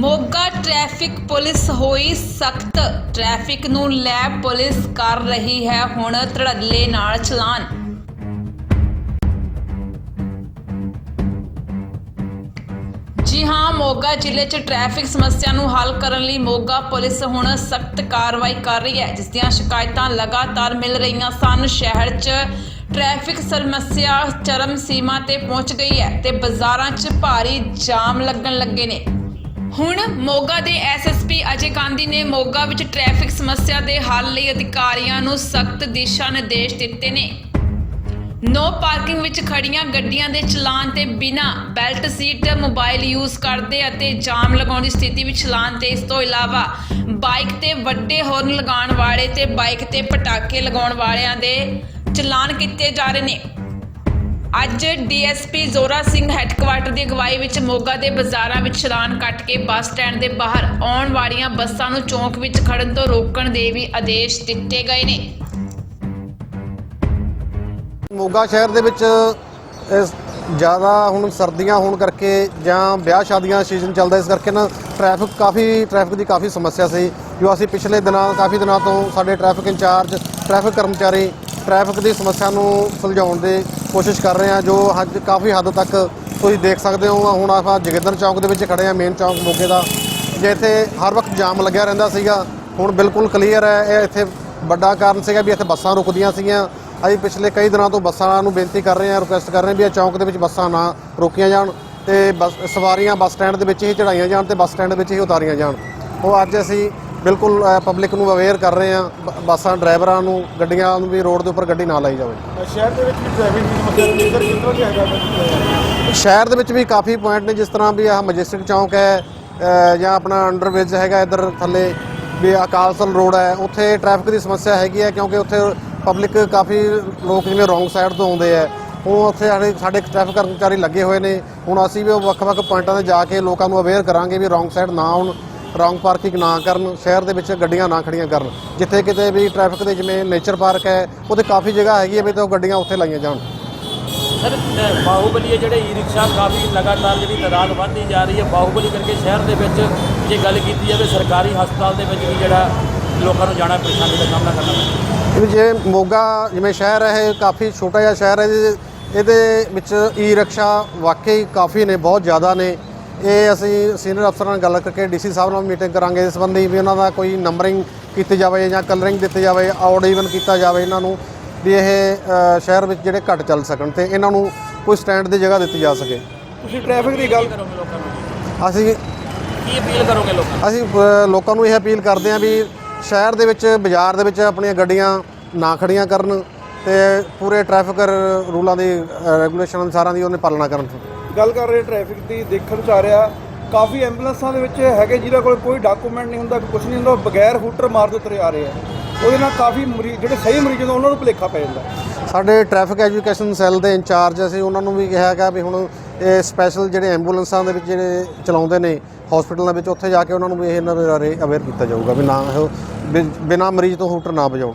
Moga traffic police ਹੋਈ ਸਖਤ। Traffic ਨੂੰ ਲੈ ਪੁਲਿਸ ਕਰ ਰਹੀ ਹੈ ਹੁਣ ਧੜੱਲੇ ਨਾਲ ਚਲਾਨ। ਜੀ ਹਾਂ, ਮੋਗਾ ਜ਼ਿਲ੍ਹੇ 'ਚ ਟ੍ਰੈਫਿਕ ਸਮੱਸਿਆ ਨੂੰ ਹੱਲ ਕਰਨ ਲਈ ਮੋਗਾ ਪੁਲਿਸ ਹੁਣ ਸਖਤ ਕਾਰਵਾਈ ਕਰ ਰਹੀ ਹੈ, ਜਿਸ ਦੀਆਂ ਸ਼ਿਕਾਇਤਾਂ ਲਗਾਤਾਰ ਮਿਲ ਰਹੀਆਂ ਸਨ। ਸ਼ਹਿਰ 'ਚ ਟ੍ਰੈਫਿਕ ਸਮੱਸਿਆ ਚਰਮ ਸੀਮਾ ਤੇ ਪਹੁੰਚ ਗਈ ਹੈ ਤੇ ਬਾਜ਼ਾਰਾਂ 'ਚ ਭਾਰੀ ਜਾਮ ਲੱਗਣ ਲੱਗੇ ਨੇ। ਹੁਣ ਮੋਗਾ ਦੇ ਐਸਐਸਪੀ ਅਜੇ ਗਾਂਧੀ ਨੇ ਮੋਗਾ ਵਿੱਚ ਟ੍ਰੈਫਿਕ ਸਮੱਸਿਆ ਦੇ ਹੱਲ ਲਈ ਅਧਿਕਾਰੀਆਂ ਨੂੰ ਸਖਤ ਦਿਸ਼ਾ ਨਿਰਦੇਸ਼ ਦਿੱਤੇ ਨੇ। ਨੋ ਪਾਰਕਿੰਗ ਵਿੱਚ ਖੜੀਆਂ ਗੱਡੀਆਂ ਦੇ ਚਲਾਨ ਤੇ ਬਿਨਾ ਬੈਲਟ ਸੀਟ ਮੋਬਾਈਲ ਯੂਜ਼ ਕਰਦੇ ਅਤੇ ਜਾਮ ਲਗਾਉਣ ਦੀ ਸਥਿਤੀ ਵਿੱਚ ਚਲਾਨ ਤੇ ਇਸ ਤੋਂ ਇਲਾਵਾ ਬਾਈਕ ਤੇ ਵੱਡੇ ਹੌਰਨ ਲਗਾਉਣ ਵਾਲੇ ਤੇ ਬਾਈਕ ਤੇ ਪਟਾਕੇ ਲਗਾਉਣ ਵਾਲਿਆਂ ਦੇ ਚਲਾਨ ਕੀਤੇ ਜਾ ਰਹੇ ਨੇ। ਅੱਜ ਡੀਐਸਪੀ ਜ਼ੋਰਾ ਸਿੰਘ ਹੈੱਡਕੁਆਟਰ ਦੀ ਅਗਵਾਈ ਵਿੱਚ ਮੋਗਾ ਦੇ ਬਾਜ਼ਾਰਾਂ ਵਿੱਚ ਚਲਾਨ ਕੱਟ ਕੇ ਬੱਸ ਸਟੈਂਡ ਦੇ ਬਾਹਰ ਆਉਣ ਵਾਲੀਆਂ ਬੱਸਾਂ ਨੂੰ ਚੌਂਕ ਵਿੱਚ ਖੜਨ ਤੋਂ ਰੋਕਣ ਦੇ ਵੀ ਆਦੇਸ਼ ਦਿੱਤੇ ਗਏ ਨੇ। ਮੋਗਾ ਸ਼ਹਿਰ ਦੇ ਵਿੱਚ ਇਸ ਜ਼ਿਆਦਾ ਹੁਣ ਸਰਦੀਆਂ ਹੋਣ ਕਰਕੇ ਜਾਂ ਵਿਆਹ ਸ਼ਾਦੀਆਂ ਸੀਜ਼ਨ ਚੱਲਦਾ, ਇਸ ਕਰਕੇ ਨਾ ਟ੍ਰੈਫਿਕ ਕਾਫੀ ਟ੍ਰੈਫਿਕ ਦੀ ਕਾਫੀ ਸਮੱਸਿਆ ਸੀ। ਜੋ ਅਸੀਂ ਪਿਛਲੇ ਦਿਨਾਂ, ਕਾਫੀ ਦਿਨਾਂ ਤੋਂ ਸਾਡੇ ਟ੍ਰੈਫਿਕ ਇੰਚਾਰਜ ਟ੍ਰੈਫਿਕ ਕਰਮਚਾਰੀ ਟ੍ਰੈਫਿਕ ਦੀ ਸਮੱਸਿਆ ਨੂੰ ਸੁਲਝਾਉਣ ਦੀ ਕੋਸ਼ਿਸ਼ ਕਰ ਰਹੇ ਹਾਂ, ਜੋ ਅੱਜ ਕਾਫੀ ਹੱਦ ਤੱਕ ਤੁਸੀਂ ਦੇਖ ਸਕਦੇ ਹੋ। ਹੁਣ ਆਪਾਂ ਜਗਿੰਦਰ ਚੌਂਕ ਦੇ ਵਿੱਚ ਖੜੇ ਹਾਂ, ਮੇਨ ਚੌਂਕ ਮੋਗੇ ਦਾ ਜੇ ਇੱਥੇ ਹਰ ਵਕਤ ਜਾਮ ਲੱਗਿਆ ਰਹਿੰਦਾ ਸੀਗਾ। ਹੁਣ ਬਿਲਕੁਲ ਕਲੀਅਰ ਹੈ, ਇਹ ਇੱਥੇ ਵੱਡਾ ਕਾਰਨ ਸੀਗਾ ਵੀ ਇੱਥੇ ਬੱਸਾਂ ਰੁਕਦੀਆਂ ਸੀਗੀਆਂ। ਅਸੀਂ ਪਿਛਲੇ ਕਈ ਦਿਨਾਂ ਤੋਂ ਬੱਸਾਂ ਨੂੰ ਬੇਨਤੀ ਕਰ ਰਹੇ ਹਾਂ ਰਿਕੁਐਸਟ ਕਰ ਰਹੇ ਹਾਂ ਵੀ ਇਹ ਚੌਂਕ ਦੇ ਵਿੱਚ ਬੱਸਾਂ ਨਾ ਰੋਕੀਆਂ ਜਾਣ ਤੇ ਬੱਸ ਸਵਾਰੀਆਂ ਬੱਸ ਸਟੈਂਡ ਦੇ ਵਿੱਚ ਹੀ ਚੜਾਈਆਂ ਜਾਣ ਤੇ ਬੱਸ ਸਟੈਂਡ ਵਿੱਚ ਹੀ ਉਤਾਰੀਆਂ ਜਾਣ। ਉਹ ਅੱਜ ਅਸੀਂ ਬਿਲਕੁਲ ਪਬਲਿਕ ਨੂੰ ਅਵੇਅਰ ਕਰ ਰਹੇ ਬ- ਬੱਸਾਂ ਡਰਾਈਵਰਾਂ ਨੂੰ ਗੱਡੀਆਂ ਨੂੰ ਵੀ ਰੋਡ ਦੇ ਉੱਪਰ ਗੱਡੀ ਨਾ ਲਾਈ ਜਾਵੇ। ਸ਼ਹਿਰ ਦੇ ਵਿੱਚ ਵੀ ਟ੍ਰੈਫਿਕ ਦੀ ਸਮੱਸਿਆ ਨੂੰ ਕਿਸ ਤਰ੍ਹਾਂ ਦੀ ਹੈਗਾ ਸ਼ਹਿਰ ਦੇ ਵਿੱਚ ਵੀ ਕਾਫੀ ਪੁਆਇੰਟ ਨੇ ਜਿਸ ਤਰ੍ਹਾਂ ਵੀ ਆਹ ਮੈਜਿਸਟਿਕ ਚੌਂਕ ਹੈ ਜਾਂ ਆਪਣਾ ਅੰਡਰਬ੍ਰਿਜ ਹੈਗਾ ਇੱਧਰ ਥੱਲੇ ਵੀ ਅਕਾਲਸਲ ਰੋਡ ਹੈ ਉੱਥੇ ਟ੍ਰੈਫਿਕ ਦੀ ਸਮੱਸਿਆ ਹੈਗੀ ਹੈ ਕਿਉਂਕਿ ਉੱਥੇ ਪਬਲਿਕ ਕਾਫੀ ਲੋਕ ਜਿਵੇਂ ਰੋਂਗ ਸਾਈਡ ਤੋਂ ਆਉਂਦੇ ਆ ਉਹ ਉੱਥੇ ਸਾਡੇ ਸਾਡੇ ਟ੍ਰੈਫਿਕ ਕਰਮਚਾਰੀ ਲੱਗੇ ਹੋਏ ਨੇ। ਹੁਣ ਅਸੀਂ ਵੀ ਉਹ ਵੱਖ-ਵੱਖ ਪੁਆਇੰਟਾਂ ਤੇ ਜਾ ਕੇ ਲੋਕਾਂ ਨੂੰ ਅਵੇਅਰ ਕਰਾਂਗੇ ਵੀ ਰੋਂਗ ਸਾਈਡ ਨਾ ਆਉਣ। ਰੋਂਗ ਪਾਰਕਿੰਗ ਨਾ ਕਰਨ ਸ਼ਹਿਰ ਦੇ ਵਿੱਚ ਗੱਡੀਆਂ ਨਾ ਖੜੀਆਂ ਕਰਨ। ਜਿੱਥੇ ਕਿਤੇ ਵੀ ਟ੍ਰੈਫਿਕ ਦੇ ਜਿਵੇਂ ਨੇਚਰ ਪਾਰਕ ਹੈ ਉਹਦੇ ਕਾਫੀ ਜਗ੍ਹਾ ਹੈਗੀ ਹੈ ਵੀ ਤੇ ਉਹ ਗੱਡੀਆਂ ਉੱਥੇ ਲਾਈਆਂ ਜਾਣ। ਸਰ ਬਾਹੂਬਲੀ ਜਿਹੜੇ ਈ ਰਿਕਸ਼ਾ ਕਾਫੀ ਲਗਾਤਾਰ ਜਿਹੜੀ ਤਾਦਾਦ ਵੱਧਦੀ ਜਾ ਰਹੀ ਹੈ। ਬਾਹੂਬਲੀ ਕਰਕੇ ਸ਼ਹਿਰ ਦੇ ਵਿੱਚ ਜੇ ਗੱਲ ਕੀਤੀ ਜਾਵੇ ਸਰਕਾਰੀ ਹਸਪਤਾਲ ਦੇ ਵਿੱਚ ਵੀ ਜਿਹੜਾ ਲੋਕਾਂ ਨੂੰ ਜਾਣਾ ਪਰੇਸ਼ਾਨੀ ਦਾ ਸਾਹਮਣਾ ਕਰਨਾ ਪੈਂਦਾ। ਜੇ ਮੋਗਾ ਜਿਵੇਂ ਸ਼ਹਿਰ ਹੈ ਇਹ ਕਾਫੀ ਛੋਟਾ ਜਿਹਾ ਸ਼ਹਿਰ ਹੈ ਇਹਦੇ- ਇਹਦੇ ਵਿੱਚ ਈ ਰਿਕਸ਼ਾ ਵਾਕਈ ਕਾਫੀ ਨੇ ਬਹੁਤ ਜ਼ਿਆਦਾ ਨੇ। ਇਹ ਅਸੀਂ ਸੀਨੀਅਰ ਅਫਸਰਾਂ ਨਾਲ ਗੱਲ ਕਰਕੇ ਡੀਸੀ ਸਾਹਿਬ ਨਾਲ ਮੀਟਿੰਗ ਕਰਾਂਗੇ ਇਸ ਸੰਬੰਧੀ ਵੀ ਉਹਨਾਂ ਦਾ ਕੋਈ ਨੰਬਰਿੰਗ ਕੀਤੀ ਜਾਵੇ ਜਾਂ ਕਲਰਿੰਗ ਦਿੱਤੀ ਜਾਵੇ ਆਊਡ ਈਵਨ ਕੀਤਾ ਜਾਵੇ ਇਹਨਾਂ ਨੂੰ ਵੀ ਇਹ ਸ਼ਹਿਰ ਵਿੱਚ ਜਿਹੜੇ ਘੱਟ ਚੱਲ ਸਕਣ ਤੇ ਇਹਨਾਂ ਨੂੰ ਕੋਈ ਸਟੈਂਡ ਦੀ ਜਗ੍ਹਾ ਦਿੱਤੀ ਜਾ ਸਕੇ। ਤੁਸੀਂ ਟ੍ਰੈਫਿਕ ਦੀ ਗੱਲ ਕਰੋਗੇ ਲੋਕਾਂ ਨੂੰ ਅਸੀਂ ਕੀ ਅਪੀਲ ਕਰੋਗੇ ਲੋਕਾਂ ਨੂੰ? ਅਸੀਂ ਲੋਕਾਂ ਨੂੰ ਇਹ ਅਪੀਲ ਕਰਦੇ ਹਾਂ ਵੀ ਸ਼ਹਿਰ ਦੇ ਵਿੱਚ ਬਾਜ਼ਾਰ ਦੇ ਵਿੱਚ ਆਪਣੀਆਂ ਗੱਡੀਆਂ ਨਾ ਖੜੀਆਂ ਕਰਨ ਤੇ ਪੂਰੇ ਟ੍ਰੈਫਿਕ ਰੂਲਾਂ ਦੀ ਰੈਗੂਲੇਸ਼ਨ ਅਨੁਸਾਰਾਂ ਦੀ ਉਹਨੇ ਪਾਲਣਾ ਕਰਨ। ਗੱਲ ਕਰ ਰਹੇ ਟ੍ਰੈਫਿਕ ਦੀ, ਦੇਖਣ ਚ ਆ ਰਿਹਾ। ਕਾਫੀ ਐਂਬੂਲੈਂਸਾਂ ਦੇ ਵਿੱਚ ਹੈਗੇ, ਜਿਹਨਾਂ ਕੋਲ ਕੋਈ ਡਾਕੂਮੈਂਟ ਨਹੀਂ ਹੁੰਦਾ ਕੁਝ ਨਹੀਂ ਹੁੰਦਾ, ਉਹ ਬਗੈਰ ਹੂਟਰ ਮਾਰਦੇ ਤੁਰੇ ਆ ਰਹੇ ਆ। ਉਹਦੇ ਨਾਲ ਕਾਫੀ ਮਰੀਜ਼ ਜਿਹੜੇ ਸਹੀ ਮਰੀਜ਼ ਹੁੰਦੇ ਉਹਨਾਂ ਨੂੰ ਭੁਲੇਖਾ ਪੈ ਜਾਂਦਾ। ਸਾਡੇ ਟ੍ਰੈਫਿਕ ਐਜੂਕੇਸ਼ਨ ਸੈੱਲ ਦੇ ਇੰਚਾਰਜ, ਅਸੀਂ ਉਹਨਾਂ ਨੂੰ ਵੀ ਕਿਹਾ ਹੈਗਾ ਵੀ ਹੁਣ ਇਹ ਸਪੈਸ਼ਲ ਜਿਹੜੇ ਐਂਬੂਲੈਂਸਾਂ ਦੇ ਵਿੱਚ ਜਿਹੜੇ ਚਲਾਉਂਦੇ ਨੇ ਹਸਪੀਟਲਾਂ ਵਿੱਚ, ਉੱਥੇ ਜਾ ਕੇ ਉਹਨਾਂ ਨੂੰ ਵੀ ਇਹ ਇਹਨਾਂ ਬਾਰੇ ਅਵੇਅਰ ਕੀਤਾ ਜਾਊਗਾ ਵੀ ਨਾ ਇਹ ਬਿ- ਬਿਨਾਂ ਮਰੀਜ਼ ਤੋਂ ਹੂਟਰ ਨਾ ਵਜਾਉਣ